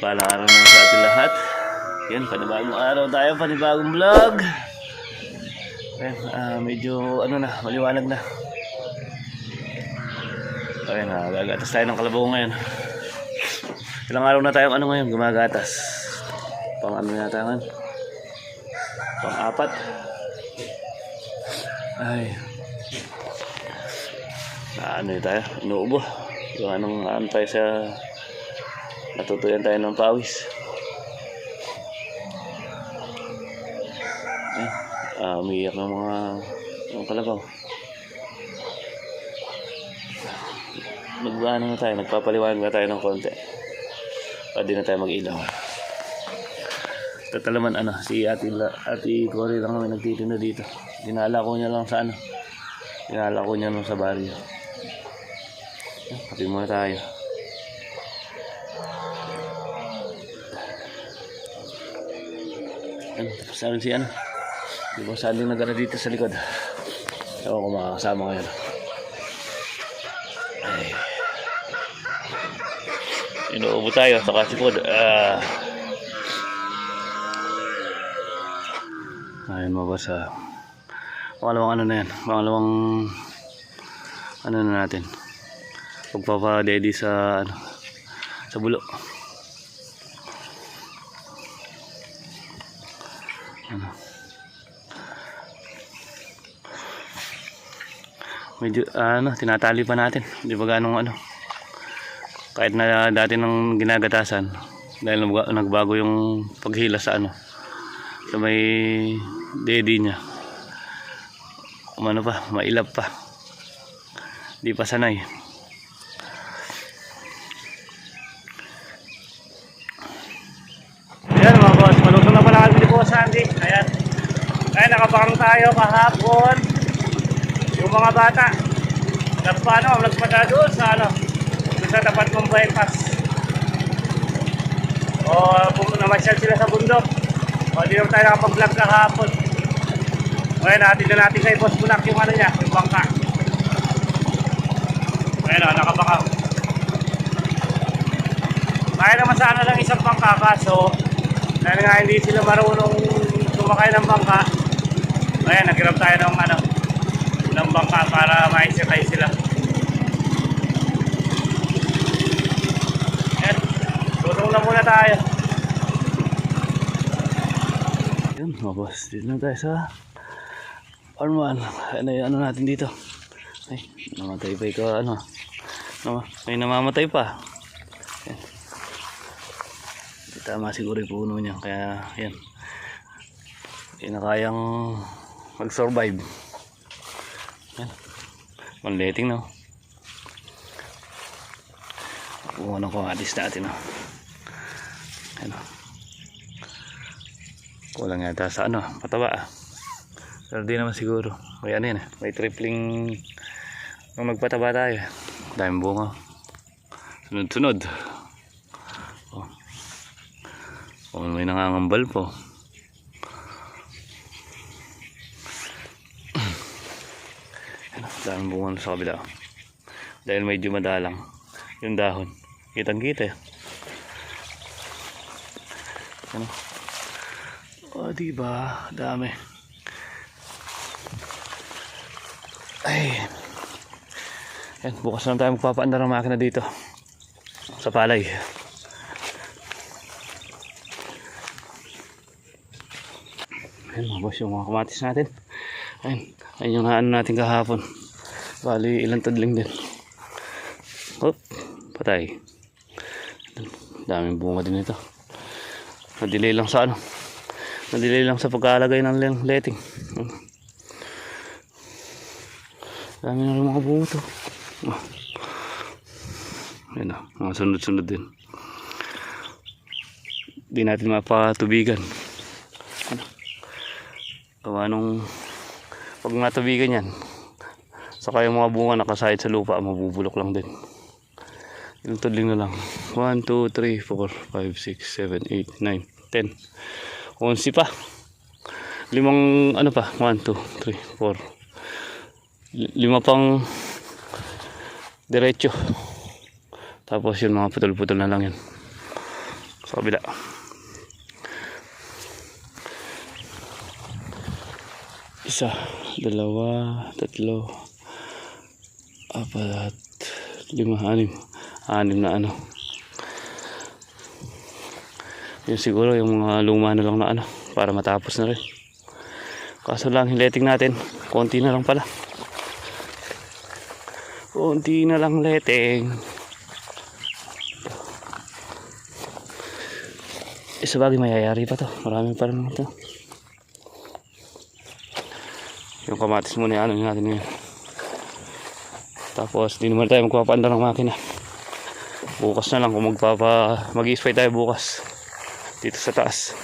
Sa mapagpalang araw naman sa ating lahat. Yan, panibagong araw tayo, panibagong vlog. Ayan, ah, medyo ano na, maliwanag na. Ayan, ah, gagatas tayo ng kalabaw ngayon. Ilang araw na tayong ano ngayon, gumagatas. Pang ano na tayo ngayon? Pang apat. Ay. Na ano tayo? Inuubo. Yung anong ano tayo sa... Natutuyan tayo ng pawis. Ay, ah, umiiyak ng mga... Yung kalabaw. Nag-ano na tayo, nagpapaliwanag na tayo ng konti. Pwede na tayo mag-ilaw. Total naman ano, si Ate, Ate Cory lang kami nagtitinda dito. Dinala ko niya lang sa ano. Dinala ko niya nung sa baryo. Kape muna tayo. Ano, tapos na rin si ano. Di ba saan yung nagana dito sa likod? Ewan ko makakasama ngayon. Ay. Inuubo tayo sa kasipod. Ah. Ayun mabasa. Pangalawang ano na yan. Pangalawang ano na natin. Pagpapa-daddy sa ano sa bulo. Medyo ano, tinatali pa natin. Di ba ganong ano. Kahit na dati nang ginagatasan dahil nagba- nagbago yung paghila sa ano sa may daddy niya. Umano pa, mailap pa. Di pa sanay. Ayan mga boss, malusog na pala kami ni Boss Andy. Ayan. Ayan, nakabakang tayo kahapon. Yung mga bata. Nagpa ano, nagpada doon sa ano, sa tapat ng bypass. O, pum- namasyal sila sa bundok. O, di naman tayo nakapag-vlog kahapon. Ngayon, natin na natin kay Boss Bulak yung ano niya, yung bangka. Ayan o, nakabakaw. Kaya naman sana lang isang bangka kaso dahil nga hindi sila marunong sumakay ng bangka. Ayan, naghiram tayo ng ano, ng bangka para maisakay sila. Ayan, tutong na muna tayo. Yun, mga boss, dito na tayo sa Arman. Ano yung ano natin dito? Ay, namatay pa ikaw, ano? May namamatay pa. Hindi tama siguro yung puno niya. Kaya, yan. Hindi na kayang mag-survive. Yan. Manleting, no? Kung anong kumatis natin, no? Yan, no? Kulang yata sa ano, pataba, ah. Pero di naman siguro. May ano yan, eh. May tripling nung nagpataba tayo. Daming bunga. Sunod-sunod. Oh. Oh, may nangangambal po. Daming bunga sa kabila. Dahil medyo madalang yung dahon. Kitang kita. Ano? Oh, di ba? Dami. Ay. Yan, bukas lang tayo magpapaandar ng makina dito. Sa palay. Ayan mga boss, yung mga kamatis natin. Ayan, ayan yung naano natin kahapon. Bali, ilang tadling din. Hop, patay. Daming bunga din ito. Nadelay lang sa ano. Nadelay lang sa pagkalagay ng letting. Dami na rin mga bunga to. Oh. Ayan na, mga sunod-sunod din. Di natin mapatubigan. Ano? Gawa nung pag matubigan yan, saka yung mga bunga nakasahid sa lupa, mabubulok lang din. Ilang tudling na lang. 1, 2, 3, 4, 5, 6, 7, 8, 9, 10. 11 pa. Limang ano pa? 1, 2, 3, 4. Li- Lima pang diretso. Tapos yun mga putol-putol na lang yun. Sa kabila. Isa, dalawa, tatlo, apat, lima, anim. Anim na ano. Yun siguro yung mga luma na lang na ano para matapos na rin. Kaso lang hileting natin, konti na lang pala. Konti na lang leteng. Eh, sa bagay mayayari pa to. Marami pa rin ito. Yung kamatis muna yung ano natin ngayon. Tapos, di naman tayo magpapanda ng makina. Bukas na lang kung magpapa... Mag-i-spray tayo bukas. Dito sa taas.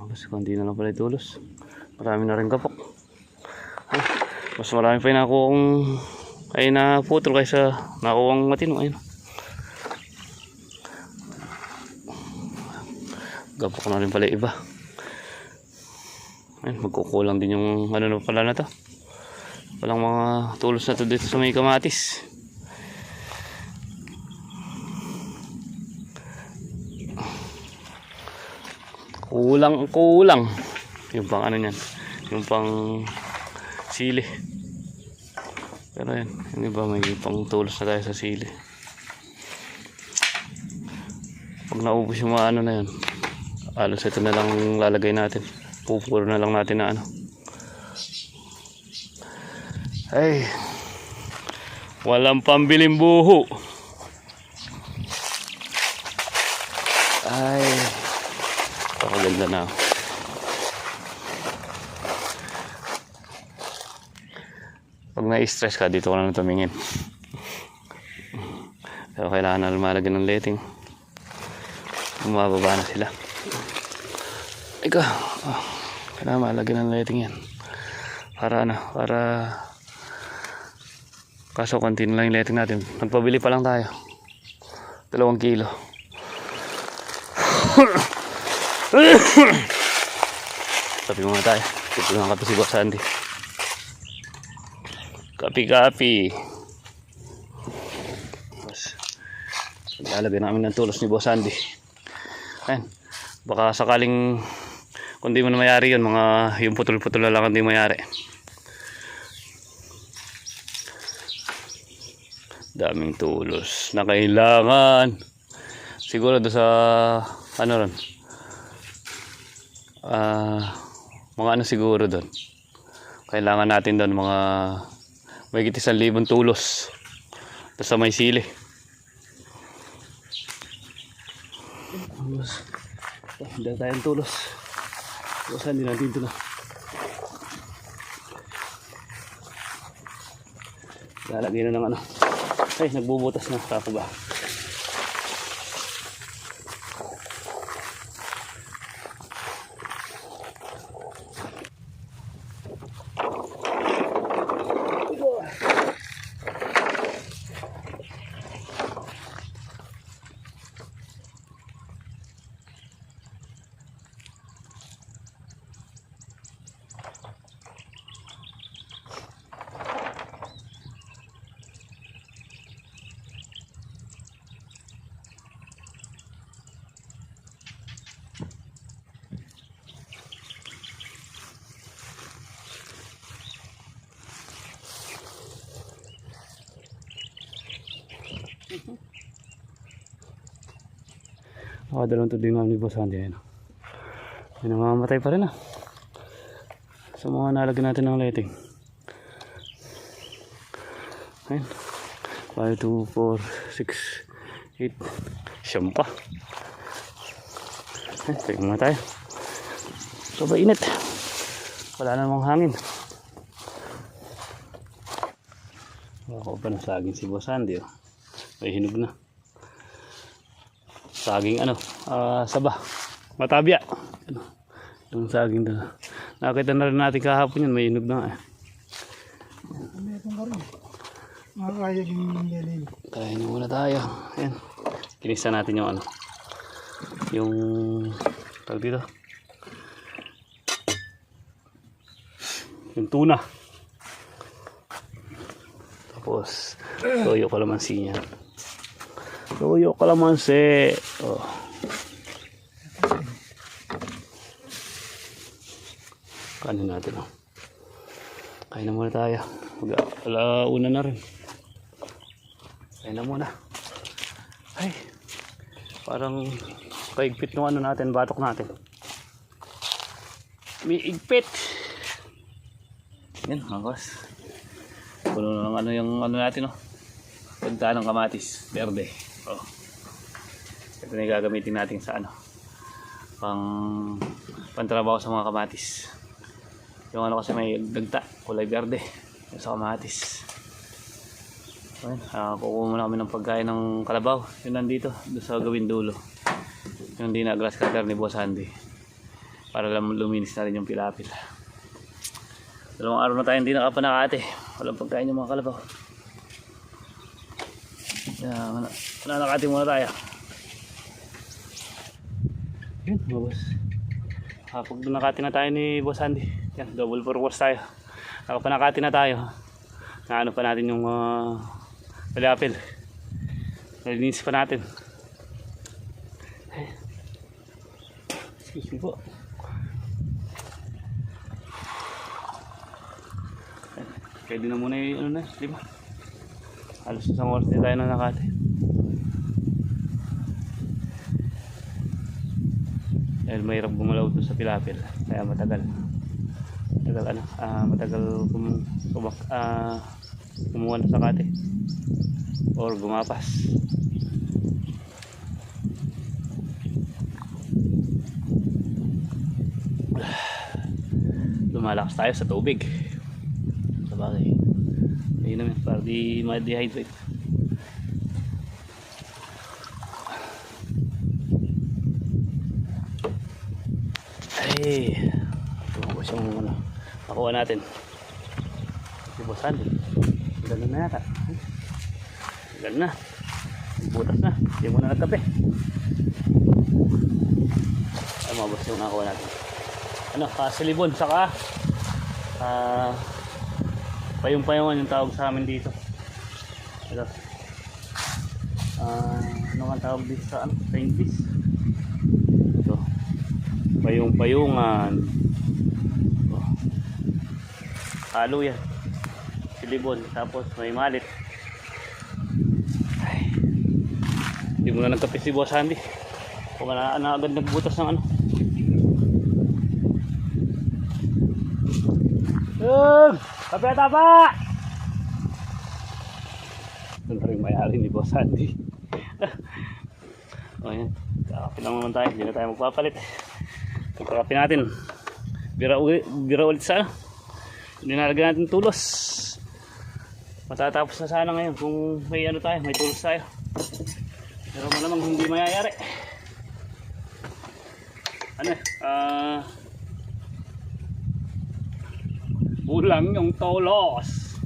Mas konti na lang pala itulos. Marami na rin kapok. Ay, mas marami pa yung nakuha kong... Ay na putol kaysa nakuha kong matino. Ayun. Gapok na rin pala iba. Ayun, magkukulang din yung ano na pala na to. Walang mga tulos na to dito sa may kamatis. Kulang, kulang. Yung pang ano niyan. Yung pang sili. Pero yan, yung iba may pang tulos na tayo sa sili. Pag naubos yung mga ano na yan, alos ito na lang lalagay natin. Pupuro na lang natin na ano. Ay, walang pambiling buho. Ay, pakaganda na. Pag na-stress ka, dito ka na tumingin. Pero kailangan na lumalagyan ng letting. Bumababa na sila. Ika, oh, kailangan malagyan ng letting yan. Para ano, para... Kaso konti na lang yung letting natin. Nagpabili pa lang tayo. Dalawang kilo. Sabi muna tayo. Ito lang ka to si Boss Andy. Kapi-kapi. Lalagay namin ng tulos ni Boss Andy. Ayan. Baka sakaling kung di mo na mayari yun, mga yung putol-putol na lang hindi mayari. Daming tulos na kailangan. Siguro do sa ano ron. Ah, mga ano siguro doon. Kailangan natin doon mga may isang libong tulos. Tapos sa may sili. Tulos. Hindi tayong tulos. Tulos hindi natin ito na. Lalagyan na ng ano. Ay, nagbubutas na. Kako ba? Ako dalawang tubig namin ni Boss Andy. Ayun. Ayun, namamatay pa rin ah. Sa mga nalagyan natin ng lighting. Ayun. 5, 2, 4, 6, 8. Siyam pa. Ayun, tingnan muna tayo. Sobrang init. Wala namang hangin. Ako pa ng saging si Boss Andy. Oh. May hinog na saging ano, ah, saba, matabya. Ano, yung saging doon. Nakita na rin natin kahapon yun, may inog na eh. Makakaya yung yelin. Kaya nyo muna tayo. Ayan. Kinisa natin yung ano. Yung tawag dito. Yung tuna. Tapos, toyo kalamansi niya. Tuyo kalamansi. Oh. Kanin natin oh. Kain na muna tayo. Alauna na rin. Kain na muna. Ay. Parang kaigpit ng ano natin, batok natin. May igpit. Yan, hangos. Puno ng ano yung ano natin, oh. Pagka ng kamatis, verde. Oh. Ito na yung gagamitin natin sa ano. Pang pantrabaho sa mga kamatis. Yung ano kasi may dagta, kulay verde. Sa kamatis. Ayun, ah, kukuha muna kami ng pagkain ng kalabaw. Yun nandito, doon sa gawin dulo. Yung hindi na grass cutter ni Boss Andy. Para lang luminis na rin yung pilapil. Dalawang araw na tayo hindi nakapanakate. Walang pagkain yung mga kalabaw. Yan, nanakati muna tayo. Yun, boss. Kapag nakati na tayo ni Boss Andy. Yan, double purpose tayo. Nakapanakati na tayo. Naano pa natin yung uh, palapil. Nalinis pa natin. Excuse me po. Pwede na muna yung ano na, di ba? Halos isang oras din tayo na nakati. Dahil mahirap gumalaw doon sa pilapil. Kaya matagal. Matagal ano, ah, matagal kum, kumak, ah, kumuha ng sakate. Or gumapas. Lumalakas tayo sa tubig. Sa bagay. Ayun naman, para di ma-dehydrate. Ay, tumabos yung ano, nakuha natin. Andy. Ganun na yata. Ganun na. Butas na. Hindi mo na nagkape. Ay, mabos yung nakuha natin. Ano, kasilibon, saka ah, payong-payungan yung tawag sa amin dito. Ito. Ah, ano nga tawag dito sa ano? Sa English? Ito. Payong-payungan. Oh. Halo yan. Silibon. Tapos may malit. Ay. Hindi mo na nagkape si Boss. Kung na, na agad nagbutas ng ano. Yung! Kape tapa! Na rin mayari ni Boss Andy. o yan. Kakape lang naman tayo. Hindi na tayo magpapalit. Pagkakape natin. Bira, uli- bira ulit sa ano. Hindi nalagyan natin tulos. Matatapos na sana ngayon kung may ano tayo, may tulos tayo. Pero malamang hindi mayayari. Ano eh, ah... Kulang yung tolos.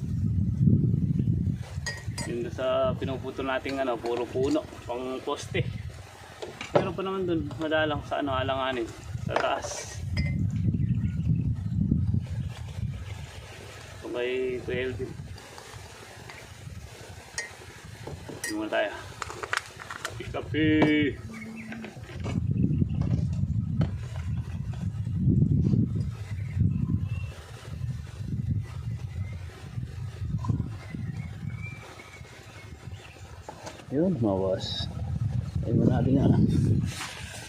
Yun sa pinuputol nating ano, puro puno, pang poste. Meron pa naman dun, madalang sa ano, alanganin, sa taas. May 12 din. Hindi muna tayo. Kapi-kapi! Yun, boss. Ayun ba natin yan.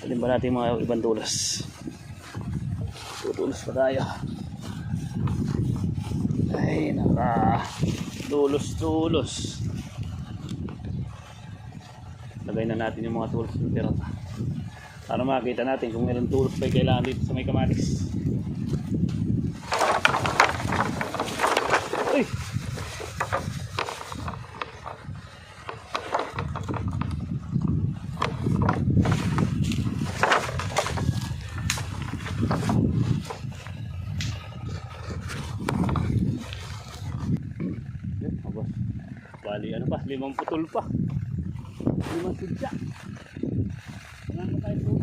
Alin ba natin mga ibang tulos? Tutulos pa tayo. Ay, naka. Tulos, tulos. Lagay na natin yung mga tulos ng tira pa. Para makita natin kung meron tulos pa kailangan dito sa may kamatis. Bali, ano pa? Limang putol pa. Limang sidya. Wala na tayo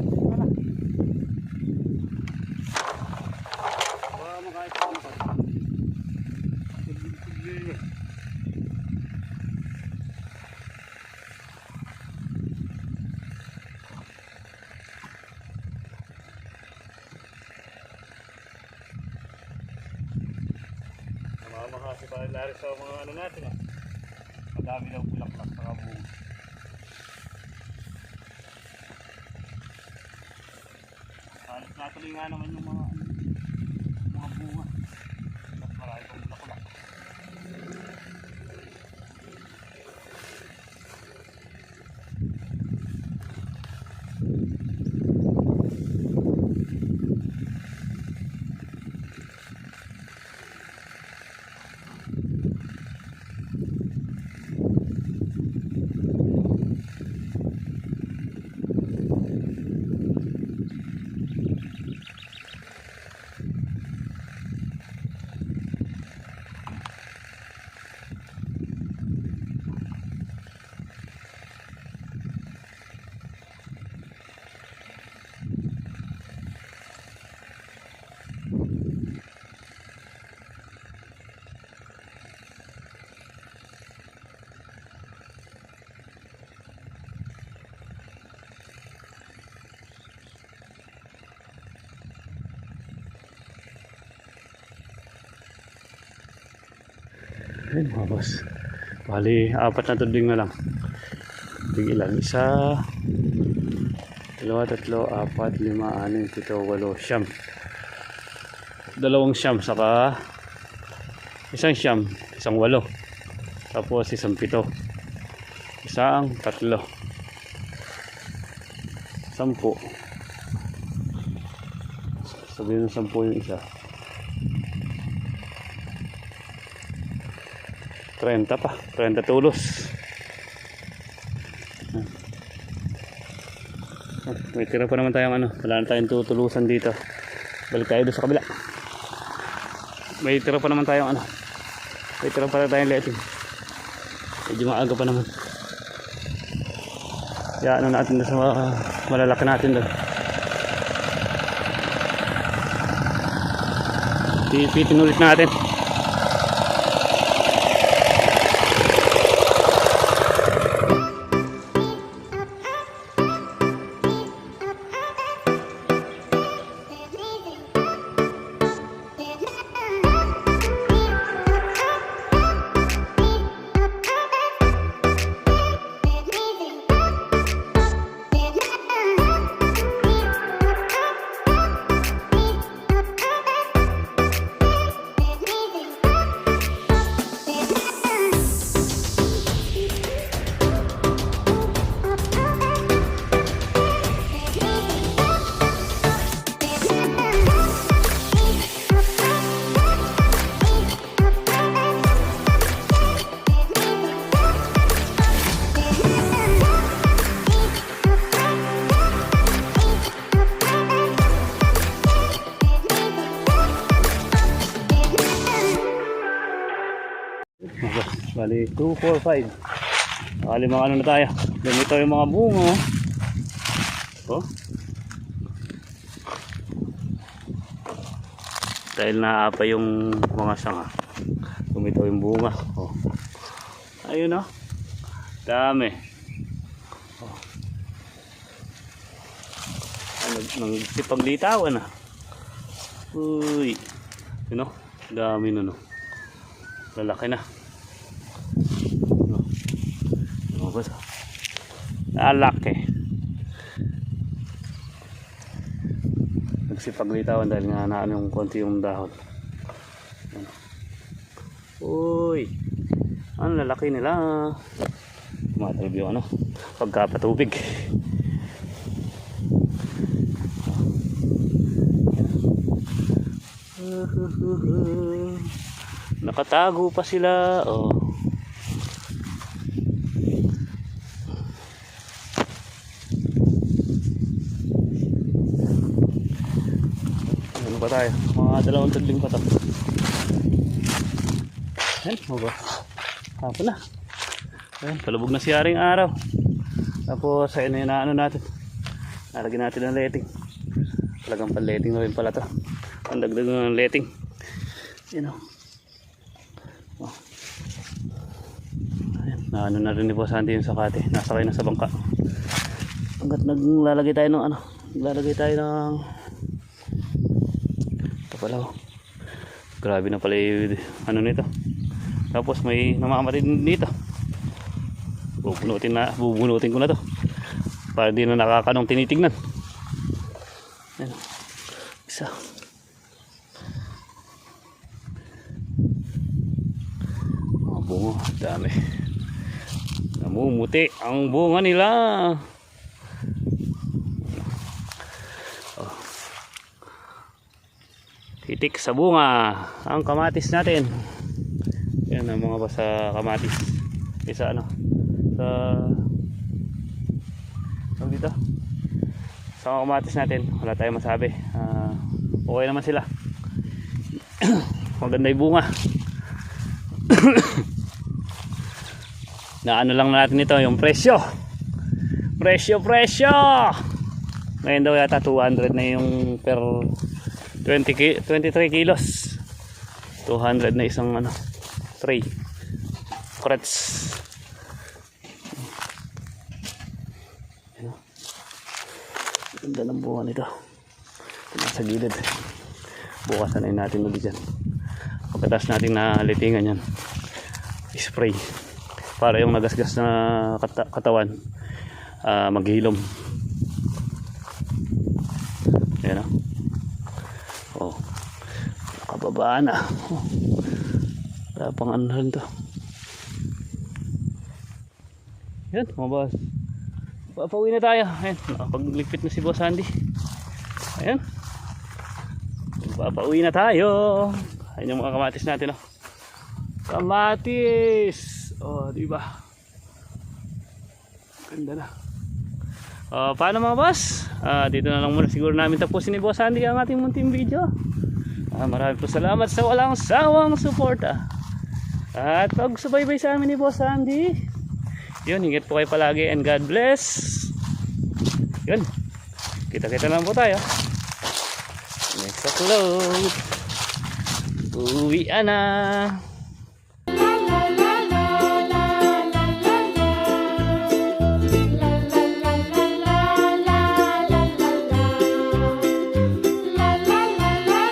nga naman yung Ayun mga boss. Bali, apat na tudling na lang. Tudling ilan? Isa, dalawa, tatlo, apat, lima, anim, pito, walo, siyam. Dalawang siyam, saka isang siyam, isang walo. Tapos isang pito. Isang tatlo. Sampu. Sabihin ng sampu yung isa. 30 pa. 30 tulos. Ah, May tira pa naman tayong ano. Wala na tayong tutulusan dito. Balik tayo sa kabila. May tira pa naman tayong ano. May tira pa tayong letting. Medyo maaga pa naman. Kaya ano natin doon sa mga malalaki natin doon. Pipitin ulit natin. Bali, 2, 4, 5. Bali, mga ano na tayo. Ganito yung mga bungo. Oh. Dahil naapa yung mga sanga. Lumitaw yung bunga. Oh. Ayun oh. Dami. Oh. Ano, nang sipaglitawan ah. Uy. Oh. Dami nun oh. Lalaki na. Ba ito? Lalaki. Nagsipaglitawan dahil nga naano yung konti yung dahon. Ano. Uy! Ang lalaki nila. Tumatalab yung ano, pagkapatubig. Nakatago pa sila. Oh. Ano pa tayo? Mga dalawang tagling pa to. Ayan, mo ba? Hapon na. Ayan, palubog na si Aring Araw. Tapos, ayun na naano natin. Nalagyan natin ng letting. Talagang pan-letting na rin pala to. Ang dagdag ng letting. Yan o. Oh. Ayan, naano na rin ni Boss Andy yung sakate. Nasakay na sa bangka. Hanggat naglalagay tayo ng ano. Naglalagay tayo ng pala oh. Grabe na pala yung ano nito. Tapos may namamatay din dito. Bubunutin na, bubunutin ko na to. Para di na nakakanong tinitignan. Ayan. Isa. Mga bunga, dami. Namumuti ang bunga nila. Titik sa bunga ang kamatis natin. Yan ang mga basa kamatis. Isa ano? Sa Tawag dito? Sa mga kamatis natin, wala tayong masabi. Ah, okay naman sila. Maganda yung bunga. na ano lang natin ito, yung presyo. Presyo, presyo! Ngayon daw yata 200 na yung per 20 ki 23 kilos. 200 na isang ano, tray. Crates. Ayan o. Ganda ng bunga nito. Ito nasa gilid. Bukasan na natin ulit dyan. Pagkatas natin na litingan yan. Spray. Para yung nagasgas na kata- katawan ah, maghilom. Ayan o. Oh. Kababaan na. Oh. Wala pang rin to. Yan, mga boss. Papauwi na tayo. Ayan, nakapagligpit na si Boss Andy. Ayan. Papauwi na tayo. Ayan yung mga kamatis natin. Oh. Kamatis! Oh, di ba? Ganda na. Oh, paano mga boss? Ah, dito na lang muna siguro namin tapusin ni Boss Andy ang ating munting video. Ah, marami po salamat sa walang sawang suporta. At pag-subaybay sa amin ni Boss Andy. Yun, ingat po kayo palagi and God bless. Yun. Kita-kita lang po tayo. Next upload. Uwi na.